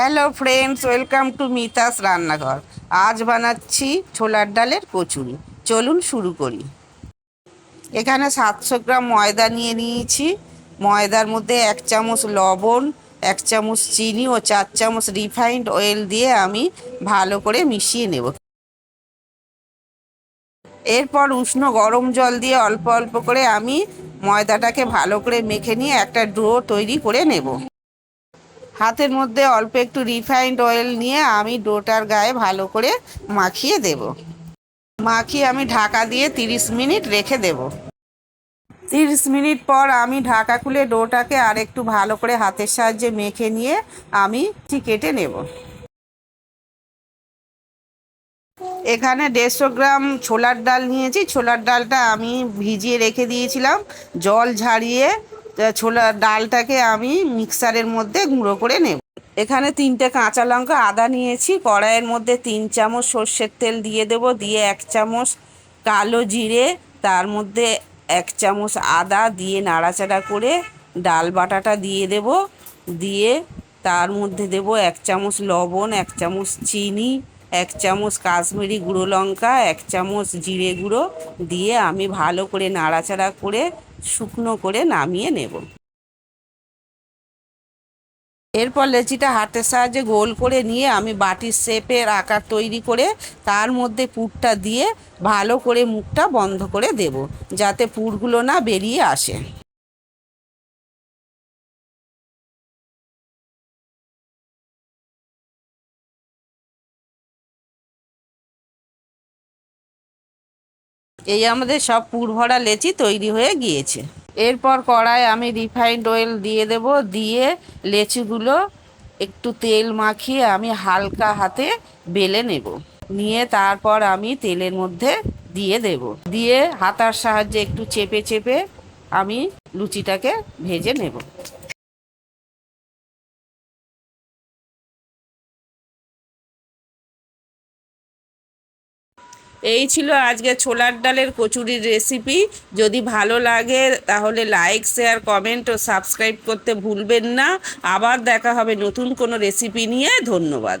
Hello friends welcome to Mitas রান্নাঘর আজ বানাচ্ছি ছোলার ডালের কচুরি। চলুন শুরু করি। এখানে সাতশো গ্রাম ময়দা নিয়ে নিয়েছি। ময়দার মধ্যে এক চামচ লবণ, এক চামচ চিনি ও চার চামচ রিফাইন্ড অয়েল দিয়ে আমি ভালো করে মিশিয়ে নেব। এরপর উষ্ণ গরম জল দিয়ে অল্প অল্প করে আমি ময়দাটাকে ভালো করে মেখে নিয়ে একটা ডো তৈরি করে নেব। হাতের মধ্যে অল্প একটু রিফাইন্ড অয়েল নিয়ে আমি ডোটার গায়ে ভালো করে মাখিয়ে দেব। মাখিয়ে আমি ঢাকা দিয়ে তিরিশ মিনিট রেখে দেব। তিরিশ মিনিট পর আমি ঢাকা খুলে ডোটাকে আর একটু ভালো করে হাতের সাহায্যে মেখে নিয়ে আমি কেটে নেব। এখানে দেড়শো গ্রাম ছোলার ডাল নিয়েছি। ছোলার ডালটা আমি ভিজিয়ে রেখে দিয়েছিলাম। জল ঝাড়িয়ে ছোলার ডালটাকে আমি মিক্সারের মধ্যে গুঁড়ো করে নেব। এখানে তিনটে কাঁচা লঙ্কা আদা নিয়েছি, কড়াইয়ের মধ্যে তিন চামচ সর্ষের তেল দিয়ে দেব, দিয়ে এক চামচ কালো জিরে, তার মধ্যে এক চামচ আদা দিয়ে নাড়াচাড়া করে ডাল বাটাটা দিয়ে দেব, দিয়ে তার মধ্যে দেব এক চামচ লবণ, এক চামচ চিনি এক চামচ কাশ্মীরি গুঁড়ো লঙ্কা, এক চামচ জিরে গুঁড়ো দিয়ে আমি ভালো করে নাড়াচাড়া করে শুকনো করে নামিয়ে নেব। এরপর লেচিটা হাতের সাহায্যে গোল করে নিয়ে আমি বাটির শেপের আকার তৈরি করে তার মধ্যে পুরটা দিয়ে ভালো করে মুখটা বন্ধ করে দেব, যাতে পুরগুলো না বেরিয়ে আসে। এই আমাদের সব পুর ভরা লেচি তৈরি হয়ে গিয়েছে। এরপর কড়ায় আমি রিফাইন্ড অয়েল দিয়ে দেব, দিয়ে লেচিগুলো একটু তেল মাখিয়ে আমি হালকা হাতে বেলে নেব। নিয়ে তারপর আমি তেলের মধ্যে দিয়ে দেব। দিয়ে হাতার সাহায্যে একটু চেপে চেপে আমি লুচিটাকে ভেজে নেব। এই ছিল আজকে ছোলার ডালের কচুরির রেসিপি যদি ভালো লাগে, তাহলে লাইক শেয়ার কমেন্ট ও সাবস্ক্রাইব করতে ভুলবেন না। আবার দেখা হবে নতুন কোনো রেসিপি নিয়ে। ধন্যবাদ।